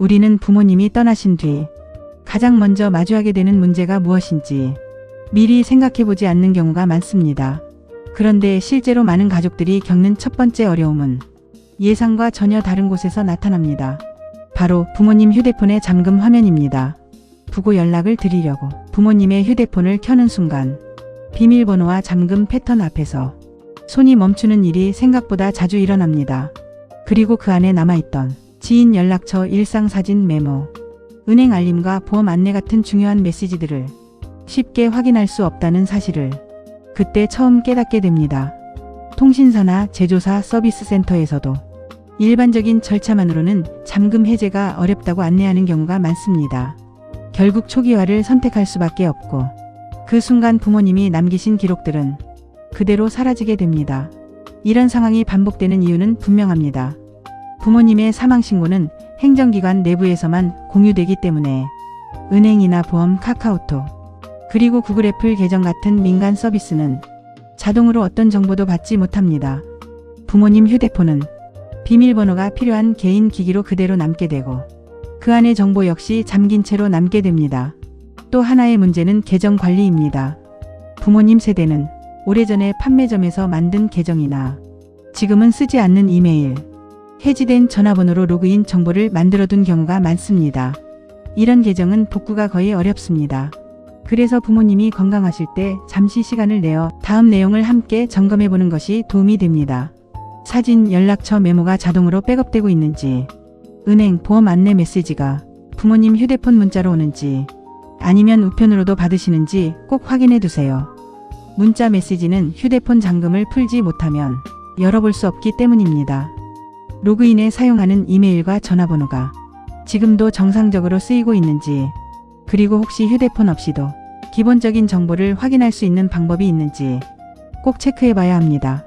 우리는 부모님이 떠나신 뒤 가장 먼저 마주하게 되는 문제가 무엇인지 미리 생각해보지 않는 경우가 많습니다. 그런데 실제로 많은 가족들이 겪는 첫 번째 어려움은 예상과 전혀 다른 곳에서 나타납니다. 바로 부모님 휴대폰의 잠금 화면입니다. 부고 연락을 드리려고 부모님의 휴대폰을 켜는 순간 비밀번호와 잠금 패턴 앞에서 손이 멈추는 일이 생각보다 자주 일어납니다. 그리고 그 안에 남아있던 지인 연락처 일상사진 메모, 은행 알림과 보험 안내 같은 중요한 메시지들을 쉽게 확인할 수 없다는 사실을 그때 처음 깨닫게 됩니다. 통신사나 제조사 서비스 센터에서도 일반적인 절차만으로는 잠금 해제가 어렵다고 안내하는 경우가 많습니다. 결국 초기화를 선택할 수밖에 없고 그 순간 부모님이 남기신 기록들은 그대로 사라지게 됩니다. 이런 상황이 반복되는 이유는 분명합니다. 부모님의 사망 신고는 행정기관 내부에서만 공유되기 때문에 은행이나 보험, 카카오톡, 그리고 구글 애플 계정 같은 민간 서비스는 자동으로 어떤 정보도 받지 못합니다. 부모님 휴대폰은 비밀번호가 필요한 개인 기기로 그대로 남게 되고 그 안의 정보 역시 잠긴 채로 남게 됩니다. 또 하나의 문제는 계정 관리입니다. 부모님 세대는 오래전에 판매점에서 만든 계정이나 지금은 쓰지 않는 이메일, 해지된 전화번호로 로그인 정보를 만들어둔 경우가 많습니다. 이런 계정은 복구가 거의 어렵습니다. 그래서 부모님이 건강하실 때 잠시 시간을 내어 다음 내용을 함께 점검해 보는 것이 도움이 됩니다. 사진, 연락처 메모가 자동으로 백업되고 있는지, 은행, 보험 안내 메시지가 부모님 휴대폰 문자로 오는지, 아니면 우편으로도 받으시는지 꼭 확인해 두세요. 문자 메시지는 휴대폰 잠금을 풀지 못하면 열어볼 수 없기 때문입니다. 로그인에 사용하는 이메일과 전화번호가 지금도 정상적으로 쓰이고 있는지, 그리고 혹시 휴대폰 없이도 기본적인 정보를 확인할 수 있는 방법이 있는지 꼭 체크해 봐야 합니다.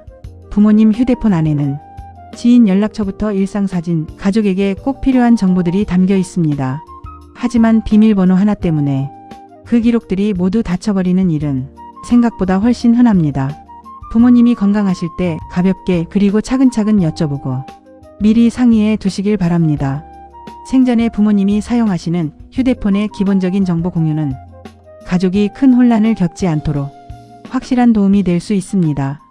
부모님 휴대폰 안에는 지인 연락처부터 일상사진, 가족에게 꼭 필요한 정보들이 담겨 있습니다. 하지만 비밀번호 하나 때문에 그 기록들이 모두 닫혀버리는 일은 생각보다 훨씬 흔합니다. 부모님이 건강하실 때 가볍게 그리고 차근차근 여쭤보고 미리 상의해 두시길 바랍니다. 생전에 부모님이 사용하시는 휴대폰의 기본적인 정보 공유는 가족이 큰 혼란을 겪지 않도록 확실한 도움이 될 수 있습니다.